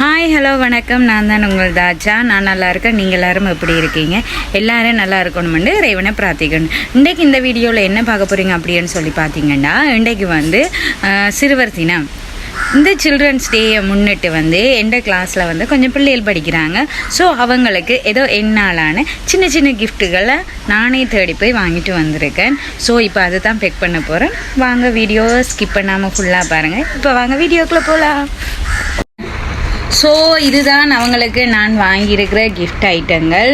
Hi hello வணக்கம். நான் தான் உங்கள் தாஜா நான் நல்லா இருக்கேன். நீங்கள் எல்லாரும் எப்படி இருக்கீங்க? எல்லாரும் நல்லா இருக்கணும்னு இறைவனை பிரார்த்திக்கணும். இன்றைக்கு இந்த வீடியோவில் என்ன பார்க்க போகிறீங்க அப்படின்னு சொல்லி பார்த்தீங்கன்னா இன்றைக்கு வந்து சிறுவர் தினம். இந்த சில்ட்ரன்ஸ் டேயை முன்னிட்டு வந்து எந்த கிளாஸில் வந்து கொஞ்சம் பிள்ளைகள் படிக்கிறாங்க. ஸோ அவங்களுக்கு ஏதோ என்னாலான சின்ன சின்ன கிஃப்ட்டுகளை நானே தேடி போய் வாங்கிட்டு வந்திருக்கேன். ஸோ இப்போ அதை தான் பெக் பண்ண போகிறேன் வாங்க வீடியோ ஸ்கிப் பண்ணாமல் ஃபுல்லாக பாருங்கள் இப்போ வாங்க வீடியோக்குள்ளே போகலாம் ஸோ இதுதான் அவங்களுக்கு நான் வாங்கியிருக்கிற கிஃப்ட் ஐட்டங்கள்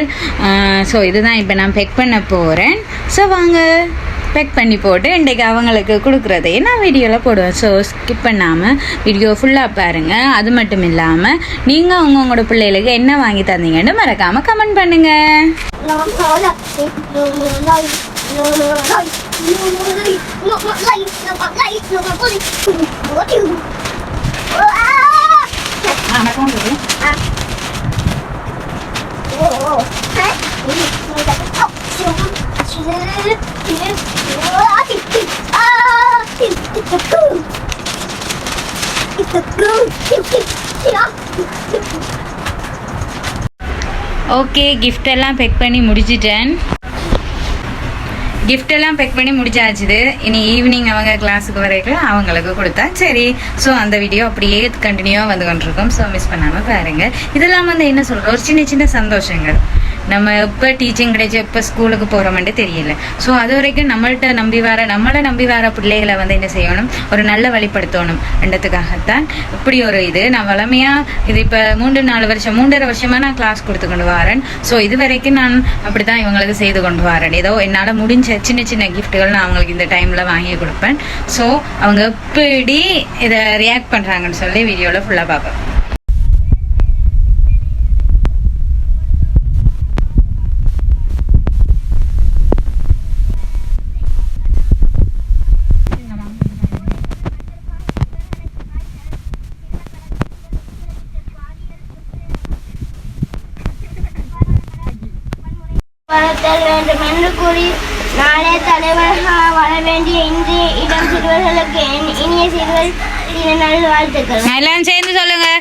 ஸோ இதுதான் இப்போ நான் பெக் பண்ண போகிறேன் ஸோ வாங்க பெக் பண்ணி போட்டு இன்றைக்கு அவங்களுக்கு கொடுக்குறதையே நான் வீடியோவில் போடுவேன். ஸோ ஸ்கிப் பண்ணாமல் வீடியோ ஃபுல்லாக பாருங்கள் அது மட்டும் இல்லாமல் நீங்கள் உங்களோட பிள்ளைகளுக்கு என்ன வாங்கி தந்தீங்கன்னு மறக்காமல் கமெண்ட் பண்ணுங்கள் ஓகே gift எல்லாம் பெக் பண்ணி முடிச்சிட்டேன். Gift எல்லாம் பெக் பண்ணி முடிச்சாச்சுது. இனி ஈவினிங் அவங்க கிளாஸுக்கு வரைக்கும் அவங்களுக்கு கொடுத்தா சரி. ஸோ அந்த வீடியோ அப்படியே கண்டினியூவாக வந்து கொண்டிருக்கோம். ஸோ மிஸ் பண்ணாமல் பாருங்க. இதெல்லாம் வந்து என்ன சொல்கிற ஒரு சின்ன சின்ன சந்தோஷங்கள். நம்ம எப்போ டீச்சிங் கிடைச்சி எப்போ ஸ்கூலுக்கு போகிறோமென்ட்டு தெரியல. ஸோ அது வரைக்கும் நம்மள்ட்ட நம்பி வர நம்மளை நம்பி வர பிள்ளைகளை வந்து என்ன செய்யணும்? ஒரு நல்ல வழிப்படுத்தணும். என்றதுக்காகத்தான் இப்படி ஒரு இது. நான் வளமையாக இது இப்போ மூன்று நாலு வருஷம் மூன்றரை வருஷமாக நான் கிளாஸ் கொடுத்து கொண்டு வரேன். ஸோ இது வரைக்கும் நான் அப்படி தான் இவங்களுக்கு செய்து கொண்டு வரேன். ஏதோ என்னால் முடிஞ்ச சின்ன சின்ன கிஃப்ட்டுகள் நான் அவங்களுக்கு இந்த டைமில் வாங்கி கொடுப்பேன். ஸோ அவங்க எப்படி இதை ரியாக்ட் பண்ணுறாங்கன்னு சொல்லி வீடியோவில் ஃபுல்லாக பார்ப்பேன் வளர்த்தல் வேண்டும் என்று கூறி நாளே தலைவர்களாக வர வேண்டிய இன்றைய இடம் சிறுவர்களுக்கு என் இனிய சிறுவர் தின நல்வாழ்த்துக்கள். எல்லாம் சேர்ந்து சொல்லுங்கள்